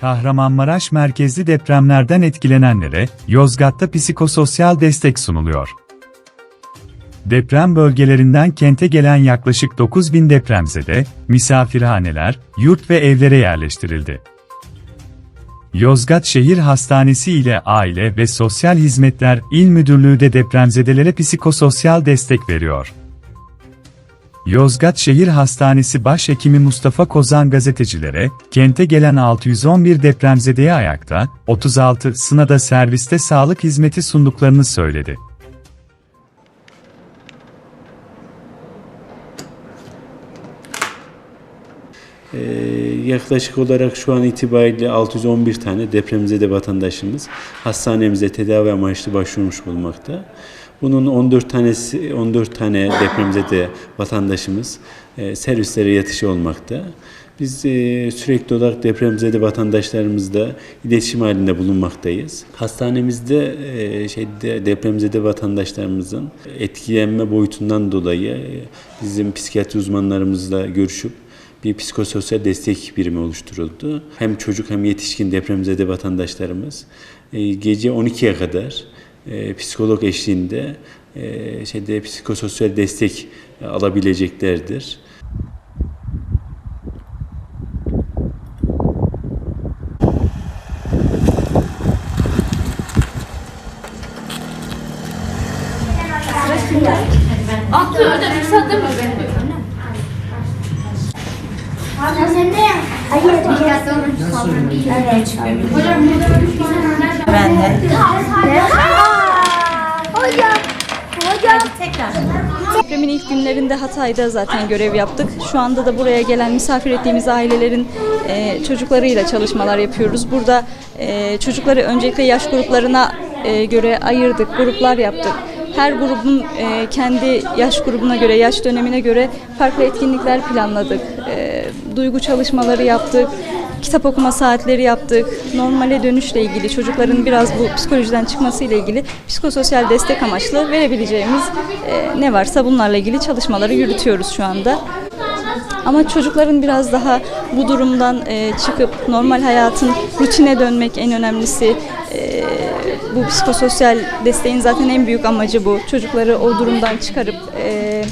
Kahramanmaraş merkezli depremlerden etkilenenlere Yozgat'ta psikososyal destek sunuluyor. Deprem bölgelerinden kente gelen yaklaşık 9000 depremzede misafirhaneler, yurt ve evlere yerleştirildi. Yozgat Şehir Hastanesi ile Aile ve Sosyal Hizmetler İl Müdürlüğü de depremzedelere psikososyal destek veriyor. Yozgat Şehir Hastanesi Başhekimi Mustafa Kozan gazetecilere, kente gelen 611 depremzedeye ayakta, 36 sınada serviste sağlık hizmeti sunduklarını söyledi. Ee, yaklaşık olarak şu an itibariyle 611 tane depremzede vatandaşımız hastanemize tedavi amaçlı başvurmuş bulunmakta. Bunun 14 tanesi 14 tane depremzede vatandaşımız e, servislere yatışı olmakta. Biz e, sürekli olarak depremzede vatandaşlarımızla iletişim halinde bulunmaktayız. Hastanemizde e, şeyde depremzede vatandaşlarımızın etkilenme boyutundan dolayı e, bizim psikiyatri uzmanlarımızla görüşüp bir psikososyal destek birimi oluşturuldu. Hem çocuk hem yetişkin depremzede vatandaşlarımız e, gece 12'ye kadar e, psikolog eşliğinde e, şeyde psikososyal destek alabileceklerdir. Attı öyle yükseltti mi beni? Sen de. Hocam. Hocam. Depremin ilk günlerinde Hatay'da zaten görev yaptık. Şu anda da buraya gelen misafir ettiğimiz ailelerin e, çocuklarıyla çalışmalar yapıyoruz. Burada e, çocukları öncelikle yaş gruplarına e, göre ayırdık, gruplar yaptık. Her grubun e, kendi yaş grubuna göre, yaş dönemine göre farklı etkinlikler planladık. E, duygu çalışmaları yaptık, kitap okuma saatleri yaptık. Normale dönüşle ilgili çocukların biraz bu psikolojiden çıkması ile ilgili psikososyal destek amaçlı verebileceğimiz e, ne varsa bunlarla ilgili çalışmaları yürütüyoruz şu anda. Ama çocukların biraz daha bu durumdan e, çıkıp normal hayatın rutine dönmek en önemlisi. E, bu psikososyal desteğin zaten en büyük amacı bu. Çocukları o durumdan çıkarıp e,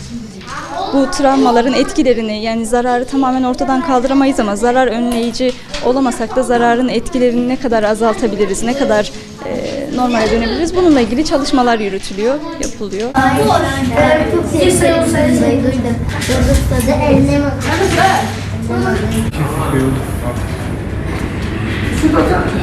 bu travmaların etkilerini yani zararı tamamen ortadan kaldıramayız ama zarar önleyici olamasak da zararın etkilerini ne kadar azaltabiliriz, ne kadar e, normale dönebiliriz bununla ilgili çalışmalar yürütülüyor, yapılıyor. Çok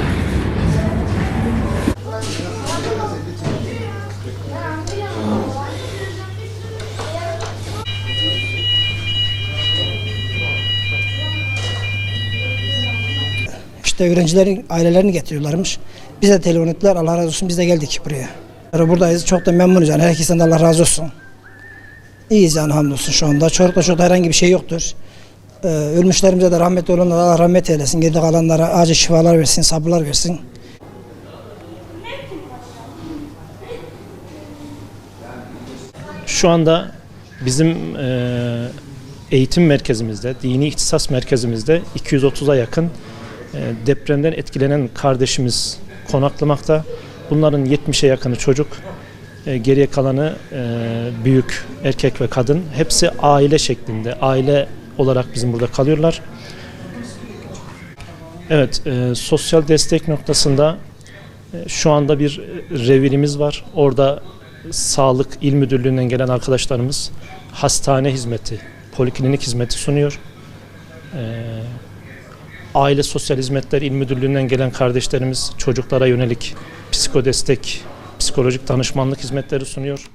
İşte öğrencilerin ailelerini getiriyorlarmış. Bize telefon ettiler. Allah razı olsun biz de geldik buraya. Buradayız. Çok da memnunuz yani. Herkesten de Allah razı olsun. İyiyiz yani hamdolsun şu anda. Çocukta çocukta herhangi bir şey yoktur. Ee, ölmüşlerimize de rahmet olanlara Allah rahmet eylesin. Geride kalanlara acil şifalar versin, sabırlar versin. Şu anda bizim e, eğitim merkezimizde, dini ihtisas merkezimizde 230'a yakın depremden etkilenen kardeşimiz konaklamakta. Bunların 70'e yakını çocuk, e, geriye kalanı e, büyük erkek ve kadın. Hepsi aile şeklinde, aile olarak bizim burada kalıyorlar. Evet, e, sosyal destek noktasında e, şu anda bir revirimiz var. Orada Sağlık İl Müdürlüğü'nden gelen arkadaşlarımız hastane hizmeti, poliklinik hizmeti sunuyor. Ee, Aile Sosyal Hizmetler İl Müdürlüğü'nden gelen kardeşlerimiz çocuklara yönelik psikodestek, psikolojik danışmanlık hizmetleri sunuyor.